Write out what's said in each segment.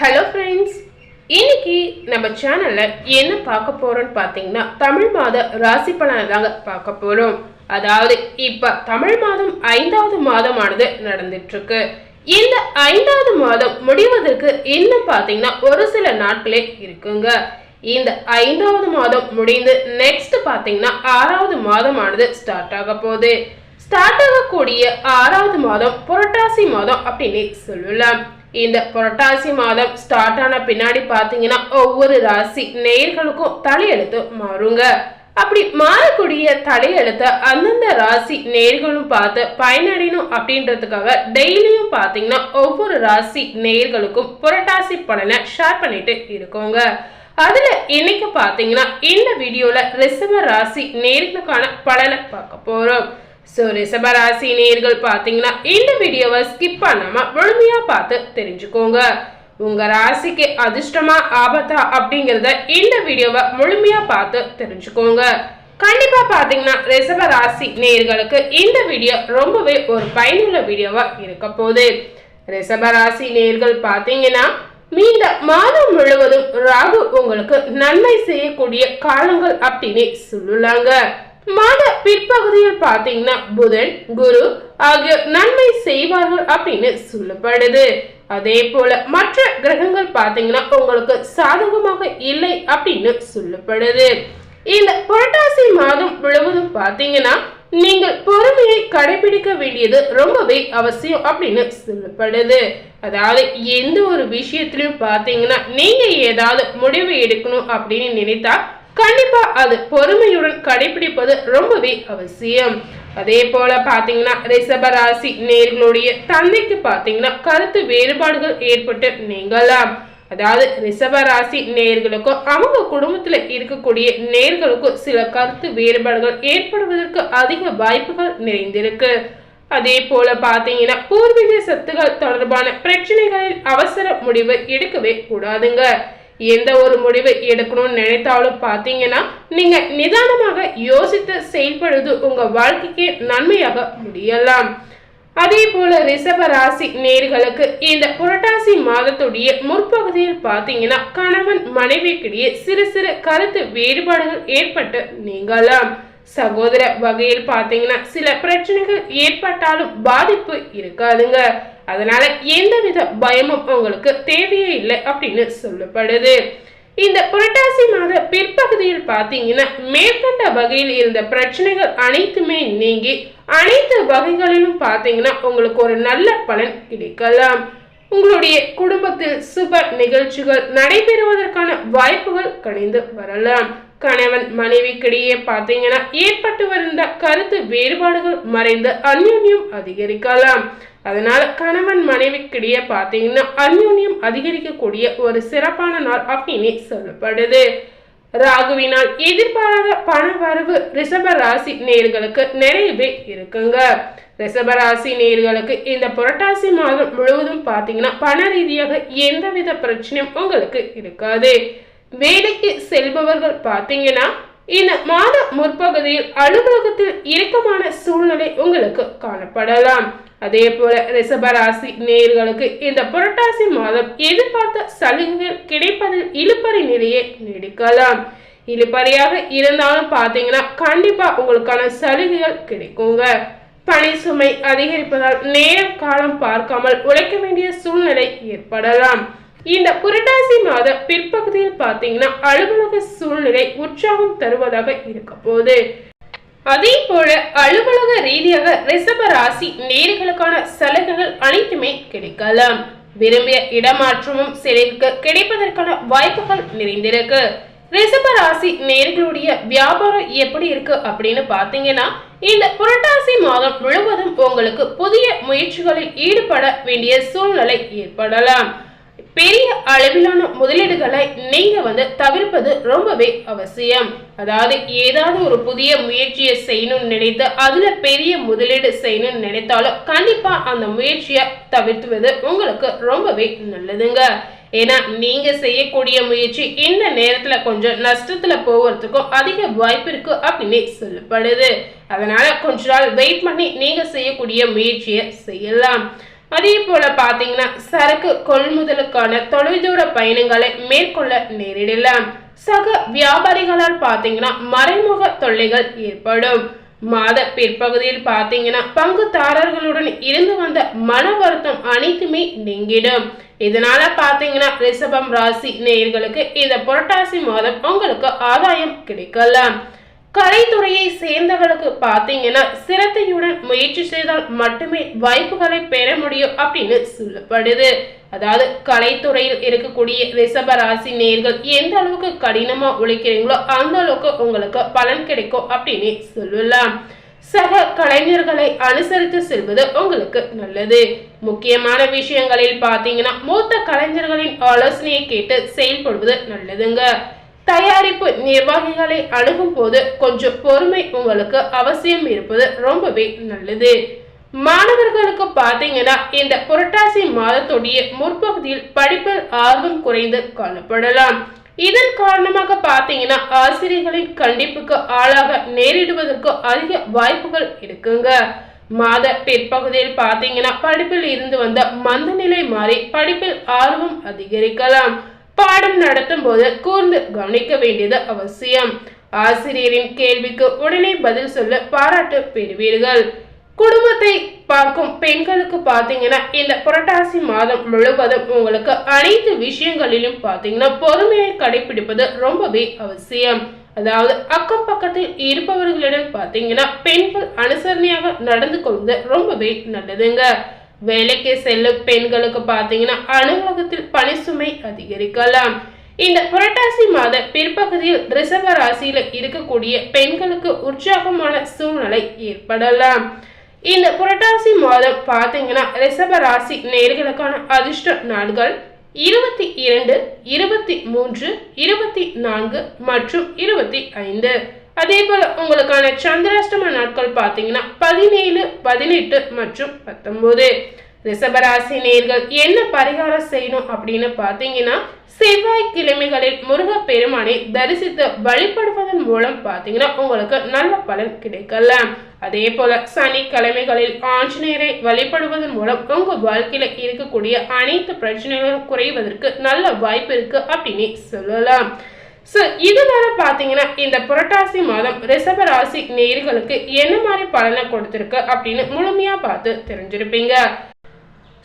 Hello friends இன்னைக்கு நம்ம சேனல்ல என்ன பார்க்க போறோம்னு பார்த்தீங்கன்னா தமிழ் மாத ராசி பலனை தாங்க பார்க்க போறோம். அதாவது இப்ப தமிழ் மாதம் ஐந்தாவது மாதமானது நடந்துட்டு இருக்கு இந்த ஐந்தாவது மாதம் முடிவதற்கு இன்னும் பார்த்தீங்கன்னா ஒரு சில நாட்களே இருக்குங்க. இந்த ஐந்தாவது மாதம் முடிந்து நெக்ஸ்ட் பார்த்தீங்கன்னா ஆறாவது மாதமானது ஸ்டார்ட் ஆக போகுது. ஸ்டார்ட் ஆகக்கூடிய ஆறாவது மாதம் புரட்டாசி மாதம் அப்படின்னு சொல்லலாம். இந்த புரட்டாசி மாதம் ஸ்டார்ட் ஆன பின்னாடி பார்த்தீங்கன்னா ஒவ்வொரு ராசி நேர்களுக்கும் தலையெழுத்து மாறுங்க. அப்படி மாறக்கூடிய தலையெழுத்த அந்தந்த ராசி நேர்களும் பார்த்து பயனடையணும் அப்படின்றதுக்காக டெய்லியும் பார்த்தீங்கன்னா ஒவ்வொரு ராசி நேர்களுக்கும் புரட்டாசி பலனை ஷேர் பண்ணிட்டு இருக்கோங்க. அதுல இன்னைக்கு பாத்தீங்கன்னா இந்த வீடியோல ரிஷப ராசி நேர்களுக்கான பலனை பார்க்க போறோம். ஸோ ரிஷப ராசி நேர்கள் பார்த்தீங்கன்னா இந்த வீடியோவை ஸ்கிப் பண்ணாம முழுமையா பார்த்து தெரிஞ்சுக்கோங்க. உங்க ராசிக்கு அதிர்ஷ்டமா ஆபத்தா அப்படிங்கறத இந்த வீடியோவை முழுமையா பார்த்து தெரிஞ்சுக்கோங்க. கண்டிப்பா பாத்தீங்கன்னா ரிஷப ராசி நேர்களுக்கு இந்த வீடியோ ரொம்பவே ஒரு பயனுள்ள வீடியோவா இருக்க போகுது. ரிஷப ராசி நேர்கள் பாத்தீங்கன்னா மீண்ட மாதம் முழுவதும் ராகு உங்களுக்கு நன்மை செய்யக்கூடிய காலங்கள் அப்படின்னு சொல்லலாங்க. மாத பிற்பகுதியில் பார்த்தீங்கன்னா புதன் குரு ஆகியோர் நன்மை செய்வார்கள் அப்படின்னு சொல்லப்படுது. அதே போல மற்ற கிரகங்கள் பார்த்தீங்கன்னா உங்களுக்கு சாதகமாக இல்லை அப்படின்னு சொல்லப்படுது. இந்த புரட்டாசி மாதம் முழுவதும் பார்த்தீங்கன்னா நீங்கள் பொறுமையை கடைபிடிக்க வேண்டியது ரொம்பவே அவசியம் அப்படின்னு சொல்லப்படுது. அதாவது எந்த ஒரு விஷயத்திலையும் பார்த்தீங்கன்னா நீங்க ஏதாவது முடிவு எடுக்கணும் அப்படின்னு நினைத்தா கண்டிப்பா அது பொறுமையுடன் கடைபிடிப்பது ரொம்பவே அவசியம். அதே போல பாத்தீங்கன்னா ரிஷப ராசி நேர்களுடைய தந்தைக்கு பாத்தீங்கன்னா கருத்து வேறுபாடுகள் ஏற்பட்டு நீங்களாம் அதாவது ரிஷப ராசி நேர்களுக்கும் அவங்க குடும்பத்துல இருக்கக்கூடிய நேர்களுக்கும் சில கருத்து வேறுபாடுகள் ஏற்படுவதற்கு அதிக வாய்ப்புகள் நிறைந்திருக்கு. அதே போல பாத்தீங்கன்னா பூர்வீக சத்துகள் தொடர்பான பிரச்சனைகளில் அவசர முடிவு எடுக்கவே கூடாதுங்க. எந்த ஒரு முடிவு எடுக்கணும்னு நினைத்தாலும் பார்த்தீங்கன்னா நீங்கள் நிதானமாக யோசித்து செயல்படுவது உங்கள் வாழ்க்கைக்கு நன்மையாக முடியலாம். அதே போல ரிஷப ராசி நேர்களுக்கு இந்த புரட்டாசி மாதத்துடைய முற்பகுதியில் பார்த்தீங்கன்னா கணவன் மனைவிக்கிடையே சிறு சிறு கருத்து வேறுபாடுகள் ஏற்பட்டு நீங்கலாம். சகோதர வகையில் பார்த்தீங்கன்னா சில பிரச்சனைகள் ஏற்பட்டாலும் பாதிப்பு இருக்காதுங்க. அதனால எந்தவித பயமும் உங்களுக்கு தேவையே இல்லை அப்படின்னு சொல்லப்படுது. இந்த புரட்டாசி மாத பிற்பகுதியில் பார்த்தீங்கன்னா மேற்கண்ட வகையில் இருந்த பிரச்சனைகள் அனைத்துமே நீங்கி அனைத்து வகைகளிலும் பார்த்தீங்கன்னா உங்களுக்கு ஒரு நல்ல பலன் கிடைக்கலாம். உங்களுடைய குடும்பத்தில் சுப நிகழ்ச்சிகள் நடைபெறுவதற்கான வாய்ப்புகள் கணிந்து வரலாம். கணவன் மனைவிக்கிடையே பார்த்தீங்கன்னா ஏற்பட்டு வந்த கருத்து வேறுபாடுகள் மறைந்து அந்யோன்யம் அதிகரிக்கலாம். அதனால கணவன் மனைவிக்கிடையே பார்த்தீங்கன்னா அந்யோன்யம் அதிகரிக்கக்கூடிய ஒரு சிறப்பான நாள் அப்படின்னு சொல்லப்படுது. ராகுவினால் எதிர்பாராத பண வரவு ரிஷப ராசி நேர்களுக்கு நிறையவே இருக்குங்க. ரிஷப ராசி நேர்களுக்கு இந்த புரட்டாசி மாதம் முழுவதும் பார்த்தீங்கன்னா பண ரீதியாக எந்தவித பிரச்சனையும் உங்களுக்கு இருக்காது. வேலைக்கு செல்பவர்கள் பார்த்தீங்கன்னா இந்த மாத முற்பகுதியில் அலுவலகத்தில் இறுக்கமான சூழ்நிலை உங்களுக்கு காணப்படலாம். அதே போல ரிஷபராசி நேர்களுக்கு இந்த புரட்டாசி மாதம் எதிர்பார்த்த சலுகைகள் கிடைப்பதில் இழுப்பறி நிலையை நீடிக்கலாம். இழுப்பறியாக இருந்தாலும் பார்த்தீங்கன்னா கண்டிப்பா உங்களுக்கான சலுகைகள் கிடைக்குங்க. பணி சுமை அதிகரிப்பதால் நேரம் காலம் பார்க்காமல் உழைக்க வேண்டிய சூழ்நிலை ஏற்படலாம். இந்த புரட்டாசி மாத பிற்பகுதியில் பார்த்தீங்கன்னா அலுவலக சூழ்நிலை உற்சாகம் தருவதாக இருக்க போகுது. அதே போல அலுவலக ரீதியாக ரிசப ராசி நேர்களுக்கான சலுகைகள் அனைத்துமே கிடைக்கலாம். விரும்பிய இடமாற்றமும் சிலருக்கு கிடைப்பதற்கான வாய்ப்புகள் நிறைந்திருக்கு. ரிசப ராசி நேர்களுடைய வியாபாரம் எப்படி இருக்கு அப்படின்னு பாத்தீங்கன்னா இந்த புரட்டாசி மாதம் முழுவதும் உங்களுக்கு புதிய முயற்சிகளில் ஈடுபட வேண்டிய சூழ்நிலை ஏற்படலாம். பெரிய அளவிலான முதலீடுகளை நீங்க வந்து தவிர்ப்பது ரொம்பவே அவசியம். அதாவது ஏதாவது ஒரு புதிய முயற்சியை செய்யணும்னு நினைத்து அதுல பெரிய முதலீடு செய்யணும்னு நினைத்தாலும் கண்டிப்பா அந்த முயற்சியை தவிர்த்துவது உங்களுக்கு ரொம்பவே நல்லதுங்க. ஏன்னா நீங்க செய்யக்கூடிய முயற்சி இந்த நேரத்துல கொஞ்சம் நஷ்டத்துல போவதுக்கும் அதிக வாய்ப்பு இருக்கு அப்படின்னு சொல்லப்படுது. அதனால கொஞ்ச நாள் வெயிட் பண்ணி நீங்க செய்யக்கூடிய முயற்சியை செய்யலாம். அதே போல பாத்தீங்கன்னா சரக்கு கொள்முதலுக்கான தொலைதூர பயணங்களை மேற்கொள்ள நேரிடலாம். சக வியாபாரிகளால் பாத்தீங்கன்னா மறைமுக தொல்லைகள் ஏற்படும். மாத பிற்பகுதியில் பாத்தீங்கன்னா பங்குதாரர்களுடன் இருந்து வந்த மன வருத்தம் அனைத்துமே நீங்கிடும். இதனால பாத்தீங்கன்னா ரிஷபம் ராசி நேயர்களுக்கு இந்த புரட்டாசி மாதம் உங்களுக்கு ஆதாயம் கிடைக்கலாம். கலைத்துறையை சேர்ந்தவர்களுக்கு பார்த்தீங்கன்னா சிரத்தையுடன் முயற்சி செய்தால் மட்டுமே வாய்ப்புகளை பெற முடியும் அப்படின்னு சொல்லப்படுது. அதாவது கலைத்துறையில் இருக்கக்கூடிய ரிஷப ராசி நேர்கள் எந்த அளவுக்கு கடினமா உழைக்கிறீங்களோ அந்த அளவுக்கு உங்களுக்கு பலன் கிடைக்கும் அப்படின்னு சொல்லலாம். சக கலைஞர்களை அனுசரித்து செல்வது உங்களுக்கு நல்லது. முக்கியமான விஷயங்களில் பார்த்தீங்கன்னா மூத்த கலைஞர்களின் ஆலோசனையை கேட்டு செயல்படுவது நல்லதுங்க. தயாரிப்பு நிர்வாகிகளை அணுகும் போது கொஞ்சம் பொறுமை உங்களுக்கு அவசியம் இருப்பது ரொம்பவே நல்லது. மாணவர்களுக்கு பார்த்தீங்கன்னா இந்த புரட்டாசி மாதத்துடைய முற்பகுதியில் படிப்பில் ஆர்வம் குறைந்து காணப்படலாம். இதன் காரணமாக பார்த்தீங்கன்னா ஆசிரியர்களின் கண்டிப்புக்கு ஆளாக நேரிடுவதற்கு அதிக வாய்ப்புகள் இருக்குங்க. மாத பிற்பகுதியில் பார்த்தீங்கன்னா படிப்பில் இருந்து வந்த மந்த நிலை மாறி படிப்பில் ஆர்வம் அதிகரிக்கலாம். பாடம் நடத்தும் போது கூர்ந்து கவனிக்க வேண்டியது அவசியம். ஆசிரியரின் கேள்விக்கு உடனே பதில் சொல்ல பாராட்டு பெறுவீர்கள். குடும்பத்தை பார்க்கும் பெண்களுக்கு பார்த்தீங்கன்னா இந்த புரட்டாசி மாதம் முழுவதும் உங்களுக்கு அனைத்து விஷயங்களிலும் பார்த்தீங்கன்னா பொறுமையை கடைபிடிப்பது ரொம்பவே அவசியம். அதாவது அக்கம் பக்கத்தில் இருப்பவர்களிடம் பார்த்தீங்கன்னா பெண்கள் அனுசரணையாக நடந்து கொள்வது ரொம்பவே நல்லதுங்க. வேலைக்கு செல்லும் பெண்களுக்கு பார்த்தீங்கன்னா அலுவலகத்தில் பணி சுமை அதிகரிக்கலாம். இந்த புரட்டாசி மாத பிற்பகுதியில் ரிசர்வ ராசியில இருக்கக்கூடிய பெண்களுக்கு உற்சாகமான சூழ்நிலை ஏற்படலாம். இந்த புரட்டாசி மாதம் பார்த்தீங்கன்னா ரிசர்வ ராசி நேர்களுக்கான அதிர்ஷ்ட நாட்கள் இருபத்தி இரண்டு இருபத்தி மூன்று இருபத்தி நான்கு மற்றும் இருபத்தி ஐந்து. அதே போல் உங்களுக்கான சந்திராஷ்டம நாட்கள் பார்த்தீங்கன்னா பதினேழு பதினெட்டு மற்றும் பத்தொம்போது ரிஷபராசி நேர்கள் என்ன பரிகாரம் செய்யணும் அப்படின்னு பார்த்தீங்கன்னா செவ்வாய் கிழமைகளில் முருக பெருமானை தரிசித்து வழிபடுவதன் மூலம் பார்த்தீங்கன்னா உங்களுக்கு நல்ல பலன் கிடைக்கலாம் அதே போல சனிக்கிழமைகளில் ஆஞ்சநேயரை வழிபடுவதன் மூலம் உங்க வாழ்க்கையில இருக்கக்கூடிய அனைத்து பிரச்சனைகளும் குறைவதற்கு நல்ல வாய்ப்பு இருக்கு அப்படின்னு சொல்லலாம். ஸோ இதுவரை பார்த்தீங்கன்னா இந்த புரட்டாசி மாதம் ரிஷப ராசி நேர்களுக்கு என்ன மாதிரி பலனை கொடுத்துருக்கு அப்படின்னு முழுமையாக பார்த்து தெரிஞ்சிருப்பீங்க.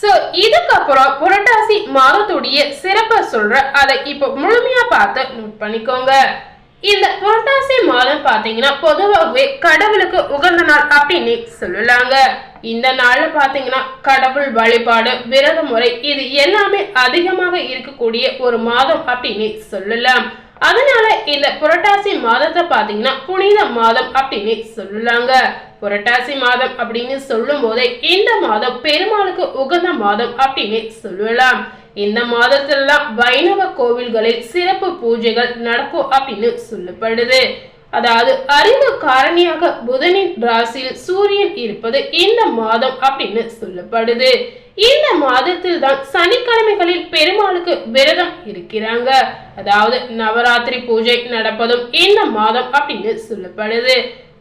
ஸோ இதுக்கப்புறம் புரட்டாசி மாதத்துடைய சிறப்பை சொல்ற அதை இப்போ முழுமையாக பார்த்து நோட் பண்ணிக்கோங்க. இந்த புரட்டாசி மாதம் பார்த்தீங்கன்னா பொதுவாகவே கடவுளுக்கு உகந்த நாள் அப்படின்னு சொல்லலாங்க. இந்த நாளில் பார்த்தீங்கன்னா கடவுள் வழிபாடு விரத முறை இது எல்லாமே அதிகமாக இருக்கக்கூடிய ஒரு மாதம் அப்படின்னு சொல்லலாம். அதனால இந்த புரட்டாசி மாதத்தை பார்த்தீங்கன்னா புனித மாதம் அப்படின்னு சொல்லலாங்க புரட்டாசி மாதம் அப்படின்னு சொல்லும் போதே இந்த மாதம் பெருமாளுக்கு உகந்த மாதம் அப்படின்னு சொல்லலாம். இந்த மாதத்திலாம் வைணவ கோவில்களில் சிறப்பு பூஜைகள் நடக்கும் அப்படின்னு சொல்லப்படுது. அதாவது அறிவு காரணியாக புதனின் ராசியில் சூரியன் இருப்பது இந்த மாதம் அப்படின்னு சொல்லப்படுது. இந்த மாதத்தில் தான் சனிக்கிழமைகளில் பெருமாளுக்கு விரதம் இருக்கிறாங்க. அதாவது நவராத்திரி பூஜை நடப்பதும் இந்த மாதம் அப்படின்னு சொல்லப்படுது.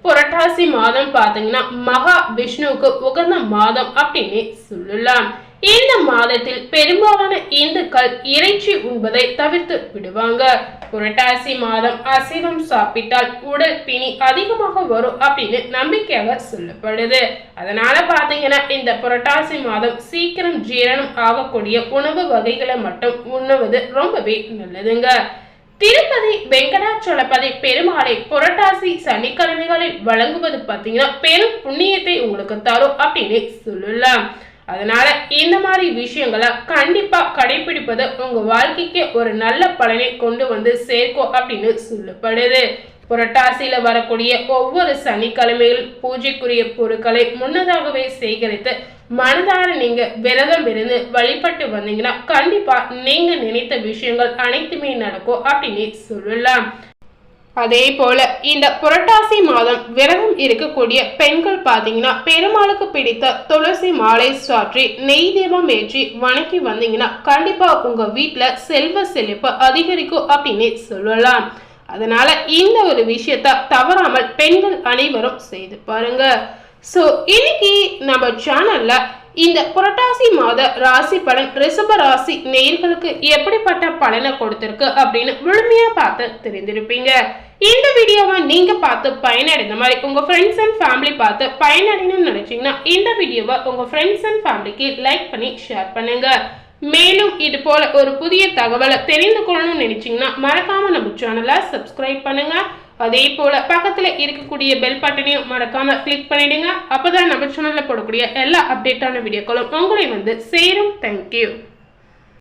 புரட்டாசி மாதம் பார்த்தீங்கன்னா மகா விஷ்ணுவுக்கு உகந்த மாதம் அப்படின்னு சொல்லலாம். இந்த மாதத்தில் பெரும்பாலான இந்துக்கள் இறைச்சி உண்பதை தவிர்த்து விடுவாங்க. புரட்டாசி மாதம் அசைவம் சாப்பிட்டால் உடல் பிணி அதிகமாக வரும் அப்படின்னு நம்பிக்கையாக சொல்லப்படுது. அதனால பாத்தீங்கன்னா இந்த புரட்டாசி மாதம் சீக்கிரம் ஜீரணம் ஆகக்கூடிய உணவு வகைகளை மட்டும் உண்ணுவது ரொம்பவே நல்லதுங்க. திருப்பதி வெங்கடாச்சலபதி பெருமாளை புரட்டாசி சனிக்கிழமைகளில் வழங்குவது பார்த்தீங்கன்னா பெரும் புண்ணியத்தை உங்களுக்கு தரும் அப்படின்னு சொல்லலாம். அதனால இந்த மாதிரி விஷயங்களை கண்டிப்பா கடைபிடிப்பது உங்க வாழ்க்கைக்கு ஒரு நல்ல பலனை கொண்டு வந்து சேர்க்கும் அப்படின்னு சொல்லப்படுது. புரட்டாசியில வரக்கூடிய ஒவ்வொரு சனிக்கிழமையில் பூஜைக்குரிய பொருட்களை முன்னதாகவே சேகரித்து மனதார நீங்க விரதம் இருந்து வழிபட்டு வந்தீங்கன்னா கண்டிப்பா நீங்க நினைத்த விஷயங்கள் அனைத்துமே நடக்கும் அப்படின்னு சொல்லலாம். அதே போல இந்த புரட்டாசி மாதம் விரதம் இருக்கக்கூடிய பெண்கள் பார்த்தீங்கன்னா பெருமாளுக்கு பிடித்த துளசி மாலை சாற்றி நெய் தீபம் ஏற்றி வணக்கி வந்தீங்கன்னா கண்டிப்பா உங்க வீட்டுல செல்வ செழிப்பு அதிகரிக்கும் அப்படின்னு சொல்லலாம். அதனால இந்த ஒரு விஷயத்த தவறாமல் பெண்கள் அனைவரும் செய்து பாருங்க. ஸோ இன்னைக்கு நம்ம சேனல்ல இந்த புரட்டாசி மாத ராசி பலன் ரிஷப ராசி நேர்களுக்கு எப்படிப்பட்ட பலனை கொடுத்திருக்கு அப்படின்னு முழுமையா பார்த்து தெரிந்திருப்பீங்க. இந்த வீடியோவை நீங்க பார்த்து பயனடைந்த மாதிரி உங்க ஃப்ரெண்ட்ஸ் அண்ட் ஃபேமிலி பார்த்து பயனடையணும்னு நினைச்சீங்கன்னா இந்த வீடியோவை உங்க ஃப்ரெண்ட்ஸ் அண்ட் ஃபேமிலிக்கு லைக் பண்ணி ஷேர் பண்ணுங்க. மேலும் இது போல ஒரு புதிய தகவலை தெரிந்து கொள்ளணும்னு நினைச்சீங்கன்னா மறக்காம நம்ம சேனலை சப்ஸ்கிரைப் பண்ணுங்க. அதே போல பக்கத்துல இருக்கக்கூடிய பெல் பட்டனையும் மறக்காம கிளிக் பண்ணிடுங்க. அப்பதான் நம்ம சேனல்ல போடக்கூடிய எல்லா அப்டேட்டான வீடியோக்களும் உங்களை வந்து சேரும். தேங்க்யூ